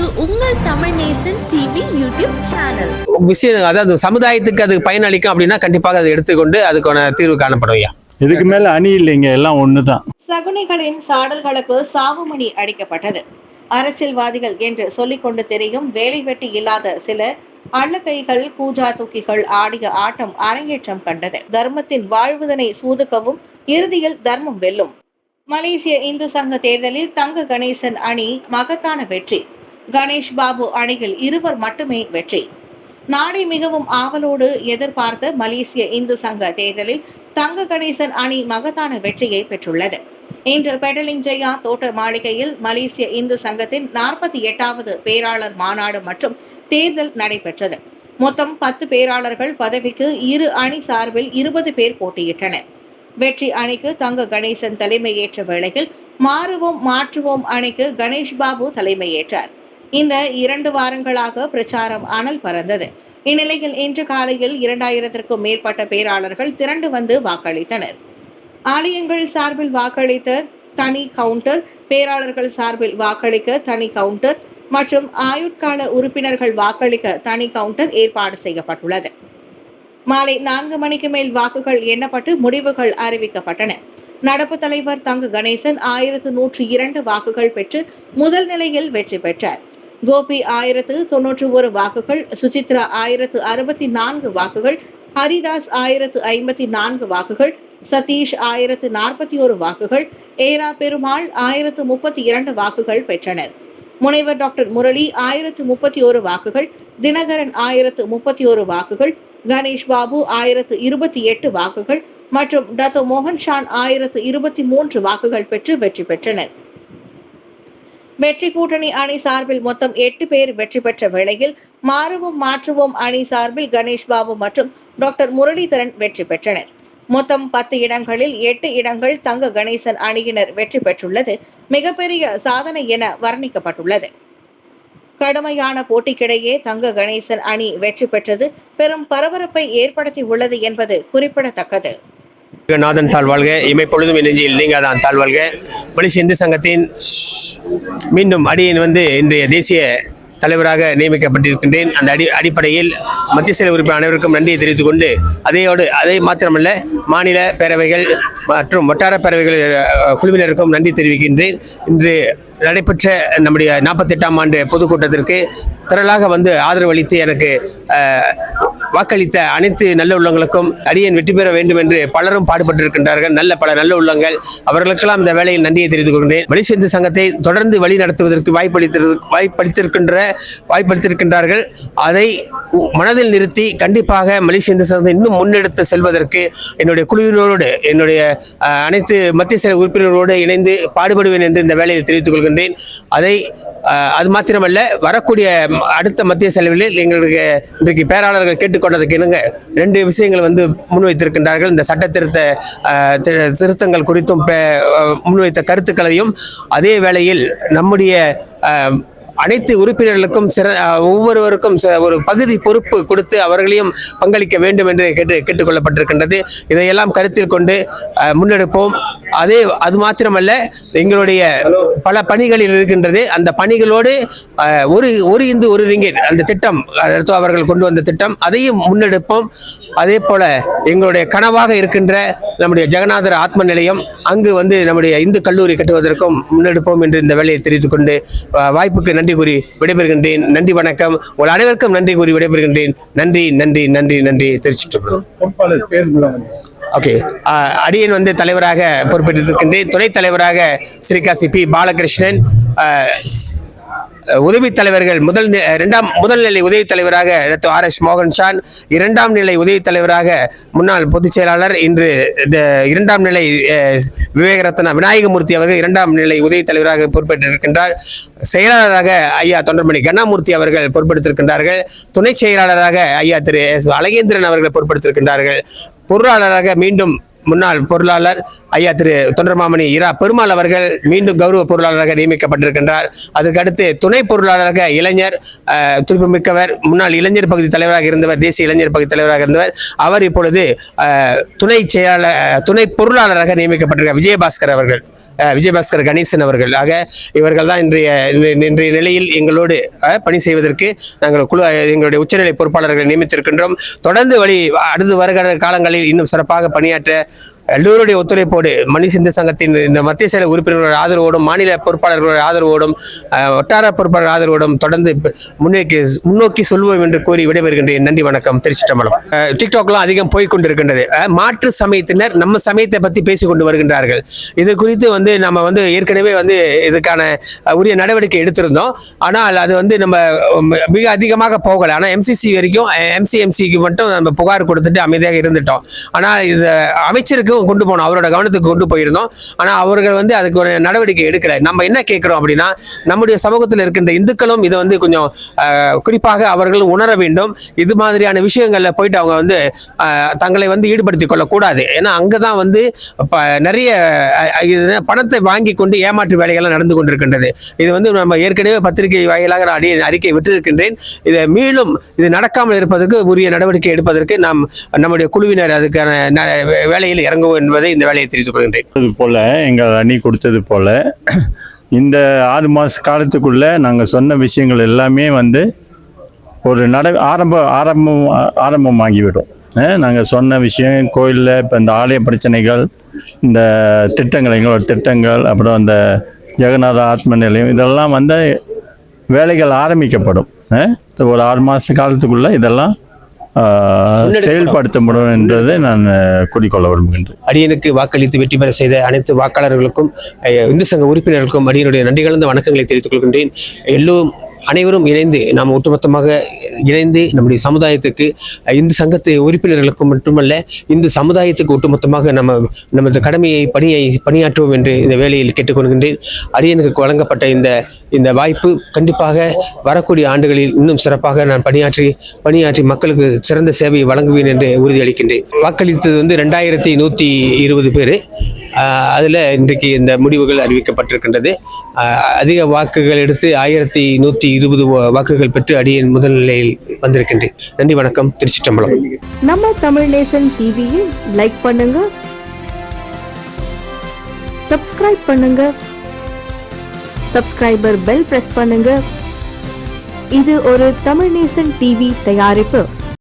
இது உங்கள் Tamil Nesan TV YouTube channel விஷயம் அதாவது சமுதாயத்துக்கு அது பயனளிக்கும் அப்படின்னா கண்டிப்பாக அதை எடுத்துக்கொண்டு அதுக்கான தீர்வு காணப்படும் இதுக்கு மேல அணி இல்லைங்க எல்லாம் ஒண்ணுதான். சகுனிகளின் சாடல்களுக்கு சாவுமணி அடிக்கப்பட்டது. அரசியல்வாதிகள் என்று சொல்லிக்கொண்டு தெரியும் வேலை வெட்டி இல்லாத சில அள்ளக்கைகள் கூஜா தூக்கிகள் ஆடிய ஆட்டம் அரங்கேற்றம் கண்டது. தர்மத்தின் வாழ்வுதனை சூதுக்கவும் இறுதியில் தர்மம் வெல்லும். மலேசிய இந்து சங்க தேர்தலில் தங்க கணேசன் அணி மகத்தான வெற்றி. கணேஷ் பாபு அணியில் இருவர் மட்டுமே வெற்றி. நாடை மிகவும் ஆவலோடு எதிர்பார்த்த மலேசிய இந்து சங்க தேர்தலில் தங்க கணேசன் அணி மகத்தான வெற்றியை பெற்றுள்ளது. இன்று பெடலிங் ஜெயா தோட்ட மாளிகையில் மலேசிய இந்து சங்கத்தின் நாற்பத்தி எட்டாவது பேராளர் மாநாடு மற்றும் தேர்தல் நடைபெற்றது. மொத்தம் பத்து பேராளர்கள் பதவிக்கு இரு அணி சார்பில் இருபது பேர் போட்டியிட்டனர். வெற்றி அணிக்கு தங்க கணேசன் தலைமையேற்ற வேளையில் மாறுவோம் மாற்றுவோம் அணிக்கு கணேஷ் பாபு தலைமையேற்றார். இந்த இரண்டு வாரங்களாக பிரச்சாரம் அனல் பறந்தது. இந்நிலையில் இன்று காலையில் இரண்டாயிரத்திற்கும் மேற்பட்ட பேராளர்கள் திரண்டு வந்து வாக்களித்தனர். ஆலயங்கள் சார்பில் வாக்களித்த தனி கவுண்டர் பேராளர்கள் சார்பில் வாக்களிக்க தனி கவுண்டர் மற்றும் ஆயுட்கால உறுப்பினர்கள் வாக்களிக்க தனி கவுண்டர் ஏற்பாடு செய்யப்பட்டுள்ளது. மாலை நான்கு மணிக்கு மேல் வாக்குகள் எண்ணப்பட்டு முடிவுகள் அறிவிக்கப்பட்டன. நடப்பு தலைவர் தங்க கணேசன் ஆயிரத்து நூற்றி இரண்டு வாக்குகள் பெற்று முதல் நிலையில் வெற்றி பெற்றார். கோபி ஆயிரத்து தொன்னூற்று ஒரு வாக்குகள் சுசித்ரா ஆயிரத்து அறுபத்தி நான்கு வாக்குகள் ஹரிதாஸ் ஆயிரத்து ஐம்பத்தி நான்கு வாக்குகள் சதீஷ் ஆயிரத்து நாற்பத்தி ஒரு வாக்குகள் ஏரா பெருமாள் ஆயிரத்து முப்பத்தி இரண்டு வாக்குகள் பெற்றனர். முனைவர் டாக்டர் முரளி ஆயிரத்து முப்பத்தி ஒரு வாக்குகள் தினகரன் ஆயிரத்து முப்பத்தி ஒரு வாக்குகள் கணேஷ் பாபு ஆயிரத்து இருபத்தி எட்டு வாக்குகள் மற்றும் டத்தோ மோகன் ஷான் ஆயிரத்து இருபத்தி மூன்று வாக்குகள் பெற்று வெற்றி பெற்றனர். வெற்றி கூட்டணி அணி சார்பில் மொத்தம் எட்டு பேர் வெற்றி பெற்ற வேளையில் மாறுவோம் மாற்றுவோம் அணி சார்பில் கணேஷ் பாபு மற்றும் டாக்டர் முரளிதரன் வெற்றி பெற்றனர். மொத்தம் பத்து இடங்களில் எட்டு இடங்கள் தங்க கணேசன் அணியினர் வெற்றி பெற்றுள்ளது. மிகப்பெரிய சாதனை என வர்ணிக்கப்பட்டுள்ளது. கடுமையான போட்டிக்கிடையே தங்க கணேசன் அணி வெற்றி பெற்றது. பெரும் பரபரப்பை ஏற்படுத்தி உள்ளது என்பது குறிப்பிடத்தக்கது. நாதன் தாழ்வாழ்க இமைப்பொழுதும் பொழுதும் நீங்கள் தான் தாழ்வாழ்க மலேசிய இந்து சங்கத்தின் மீண்டும் அடியின் வந்து இன்றைய தேசிய தலைவராக நியமிக்கப்பட்டிருக்கின்றேன். அந்த அடி அடிப்படையில் மத்திய சிலை உறுப்பினர் அனைவருக்கும் நன்றியை தெரிவித்துக் கொண்டு அதையோடு அதை மாத்திரமல்ல மாநில பேரவைகள் மற்றும் வட்டார பேரவைகள் குழுவினருக்கும் நன்றி தெரிவிக்கின்றேன். இன்று நடைபெற்ற நம்முடைய நாற்பத்தெட்டாம் ஆண்டு பொதுக்கூட்டத்திற்கு திரளாக வந்து ஆதரவு அளித்து எனக்கு வாக்களித்த அனைத்து நல்ல உள்ளங்களுக்கும் அடியன் வெற்றி பெற வேண்டும் என்று பலரும் பாடுபட்டிருக்கின்றார்கள். நல்ல பல நல்ல உள்ளங்கள். அவர்களுக்கெல்லாம் இந்த வேலையில் நன்றியை தெரிவித்துக் கொண்டேன் மலேசிய சங்கத்தை தொடர்ந்து வழி நடத்துவதற்கு வாய்ப்பளித்திரு வாய்ப்பளித்திருக்கின்ற வாய்ப்பளித்திருக்கின்றார்கள். அதை மனதில் நிறுத்தி கண்டிப்பாக மலேசிய இந்து சங்கத்தை இன்னும் முன்னெடுத்து செல்வதற்கு என்னுடைய குழுவினரோடு என்னுடைய அனைத்து மத்திய சில உறுப்பினர்களோடு இணைந்து பாடுபடுவேன் என்று இந்த வேலையை தெரிவித்துக் கொள்கின்றேன். அதை அது மாத்திரமல்ல வரக்கூடிய அடுத்த மத்திய செலவில் எங்களுக்கு இன்றைக்கு பேராளர்கள் கேட்டுக்கொண்டதுக்கு இணங்க ரெண்டு விஷயங்கள் வந்து முன்வைத்திருக்கின்றார்கள். இந்த சட்ட திருத்த திரு- திருத்தங்கள் குறித்தும் பே- முன்வைத்த கருத்துக்களையும் அதே வேளையில் நம்முடைய அனைத்து உறுப்பினர்களுக்கும் சிற ஒவ்வொருவருக்கும் ச- ஒரு பகுதி பொறுப்பு கொடுத்து அவர்களையும் பங்களிக்க வேண்டும் என்று கேட்டு கேட்டுக்கொள்ளப்பட்டிருக்கின்றது. இதையெல்லாம் கருத்தில் கொண்டு முன்னெடுப்போம். அதே அது மாத்திரமல்ல எங்களுடைய பல பணிகளில் இருக்கின்றது. அந்த பணிகளோடு ஒரு ஒரு இந்து ஒரு ரிங்கெட் அந்த திட்டம் அடுத்து அவர்கள் கொண்டு வந்த திட்டம் அதையும் முன்னெடுப்போம். அதே போல எங்களுடைய கனவாக இருக்கின்ற நம்முடைய ஜெகநாதர் ஆத்ம நிலையம் அங்கு வந்து நம்முடைய இந்து கல்லூரி கட்டுவதற்கும் முன்னெடுப்போம் என்று இந்த வேலையை தெரிவித்துக் கொண்டு வாய்ப்புக்கு நன்றி கூறி விடைபெறுகின்றேன். நன்றி வணக்கம். உங்கள் அனைவருக்கும் நன்றி கூறி விடைபெறுகின்றேன். நன்றி நன்றி நன்றி நன்றி திருச்சிட்டு ஓகே அடியன் வந்து தலைவராக பொறுப்பேற்றிருக்கின்றேன். துணைத் தலைவராக ஸ்ரீகாசி பி. பாலகிருஷ்ணன். உதவி தலைவர்கள் முதல் இரண்டாம் முதல் நிலை உதவி தலைவராக டாக்டர் ஆர் எஸ் மோகன்ஷான் இரண்டாம் நிலை உதவி தலைவராக முன்னாள் பொதுச் செயலாளர் இன்று இரண்டாம் நிலை விவேகரத்னா விநாயகமூர்த்தி அவர்கள் இரண்டாம் நிலை உதவி தலைவராக பொறுப்பேற்றிருக்கின்றார். செயலாளராக ஐயா தொண்டர்மணி கண்ணாமூர்த்தி அவர்கள் பொறுப்பெடுத்திருக்கின்றார்கள். துணை செயலாளராக ஐயா திரு எஸ் அழகேந்திரன் அவர்கள் பொறுப்பெடுத்திருக்கின்றார்கள். பொருளாளராக மீண்டும் முன்னாள் பொருளாளர் ஐயா திரு தொண்டர்மாமணி இரா பெருமாள் அவர்கள் மீண்டும் கௌரவ பொருளாளராக நியமிக்கப்பட்டிருக்கின்றார். அதற்கடுத்து துணை பொருளாளராக இளைஞர் அஹ், துடிப்புமிக்கவர் முன்னாள் இளைஞர் பகுதி தலைவராக இருந்தவர் தேசிய இளைஞர் பகுதி தலைவராக இருந்தவர். அவர் இப்பொழுது துணை செயலாளர் துணை பொருளாளராக நியமிக்கப்பட்டிருக்கிறார் விஜயபாஸ்கர் அவர்கள். விஜயபாஸ்கர் கணேசன் அவர்கள். ஆக இவர்கள் தான் இன்றைய இன்றைய நிலையில் எங்களோடு பணி செய்வதற்கு நாங்கள் குழு எங்களுடைய உச்சநிலை பொறுப்பாளர்களை நியமித்திருக்கின்றோம். தொடர்ந்து வழி அடுத்து வருகிற காலங்களில் இன்னும் சிறப்பாக பணியாற்ற எல்லோருடைய ஒத்துழைப்போடு மணி சிந்து சங்கத்தின் இந்த மத்திய செயல உறுப்பினர்களுடைய ஆதரவோடும் மாநில பொறுப்பாளர்களுடைய ஆதரவோடும் வட்டார பொறுப்பாளர் ஆதரவோடும் தொடர்ந்து முன்னோக்கி முன்னோக்கி சொல்வோம் என்று கூறி விடைபெறுகின்றேன். நன்றி வணக்கம். திருச்சிட்டம்பலம் டிக்டாக்லாம் அதிகம் போய்கொண்டிருக்கின்றது மாற்று சமயத்தினர் நம்ம சமயத்தை பற்றி பேசிக்கொண்டு வருகின்றார்கள். இது குறித்து வந்து நம்ம வந்து ஏற்கனவே வந்து இதுக்கான உரிய நடவடிக்கை எடுத்திருந்தோம். ஆனால் அது வந்து நம்ம மிக அதிகமாக போகலை. ஆனால் எம்சிசி வரைக்கும் எம்சிஎம்சிக்கு மட்டும் நம்ம புகார் கொடுத்துட்டு அமைதியாக இருந்துட்டோம். ஆனால் இது அமைச்சருக்கும் கொண்டு போனோம். அவரோட கவனத்துக்கு கொண்டு போயிருந்தோம். ஆனால் அவர்கள் வந்து அதுக்கு ஒரு நடவடிக்கை எடுக்கல. நம்ம என்ன கேட்குறோம் அப்படின்னா நம்முடைய சமூகத்தில் இருக்கின்ற இந்துக்களும் இதை வந்து கொஞ்சம் குறிப்பாக அவர்கள் உணர வேண்டும். இது மாதிரியான விஷயங்களில் போயிட்டு அவங்க வந்து தங்களை வந்து ஈடுபடுத்திக் கொள்ளக்கூடாது. ஏன்னா அங்கே தான் வந்து நிறைய பணத்தை வாங்கி கொண்டு ஏமாற்று வேலைகள்லாம் நடந்து கொண்டிருக்கின்றது. இது வந்து நம்ம ஏற்கனவே பத்திரிகை வாயிலாக நான் அறிக்கை விட்டிருக்கின்றேன். இதை மீளும் இது நடக்காமல் இருப்பதற்கு உரிய நடவடிக்கை எடுப்பதற்கு நாம் நம்முடைய குழுவினர் அதுக்கான வேலையில் இறங்கும் என்பதை இந்த வேலையை தெரிவித்துக் கொள்கின்றேன். அது போல் எங்கள் அணி கொடுத்தது போல் இந்த ஆறு மாத காலத்துக்குள்ளே நாங்கள் சொன்ன விஷயங்கள் எல்லாமே வந்து ஒரு நட ஆரம்ப ஆரம்பம் ஆரம்பமாகிவிடும். நாங்கள் சொன்ன விஷயம் கோயிலில் இப்போ இந்த ஆலய பிரச்சனைகள் இந்த திட்டங்கள் எங்களோட திட்டங்கள் அப்புறம் அந்த ஜெகநாத ஆத்ம நிலையம் இதெல்லாம் வந்து வேலைகள் ஆரம்பிக்கப்படும். ஒரு ஆறு மாத காலத்துக்குள்ளே இதெல்லாம் செயல்படுத்தப்படும் என்பதை நான் கூறிக்கொள்ள விரும்புகின்றேன். அடியனுக்கு வாக்களித்து வெற்றி பெற செய்த அனைத்து வாக்காளர்களுக்கும் இந்து சங்க உறுப்பினர்களுக்கும் அடியனுடைய நன்றி கலந்த வணக்கங்களை தெரிவித்துக் கொள்கின்றேன். எல்லோரும் அனைவரும் இணைந்து நாம் ஒட்டுமொத்தமாக இணைந்து நம்முடைய சமுதாயத்துக்கு இந்து சங்கத்து உறுப்பினர்களுக்கு மட்டுமல்ல இந்து சமுதாயத்துக்கு ஒட்டுமொத்தமாக நம்ம நமது கடமையை பணியை பணியாற்றுவோம் என்று இந்த வேலையில் கேட்டுக்கொள்கின்றேன். அரியனுக்கு வழங்கப்பட்ட இந்த இந்த வாய்ப்பு கண்டிப்பாக வரக்கூடிய ஆண்டுகளில் இன்னும் சிறப்பாக நான் பணியாற்றி பணியாற்றி மக்களுக்கு சிறந்த சேவையை வழங்குவேன் என்று உறுதியளிக்கின்றேன். வாக்களித்தது வந்து ரெண்டாயிரத்தி நூற்றி இருபது பேர். அதில் இன்றைக்கு இந்த முடிவுகள் அறிவிக்கப்பட்டிருக்கின்றது. அதிக வாக்குகள் எடுத்து ஆயிரத்தி நூற்றி இருபது வாக்குகள் பெற்று அடியின் முதல் நிலையில் வந்திருக்கின்றேன். நன்றி வணக்கம். திருச்சிற்றம்பலம். நம்ம தமிழ் நேசன் டிவியை லைக் பண்ணுங்க. சப்ஸ்கிரைப் பண்ணுங்க. சப்ஸ்கிரைபர் பெல் பிரஸ் பண்ணுங்க. இது ஒரு தமிழ் நேசன் டிவி தயாரிப்பு.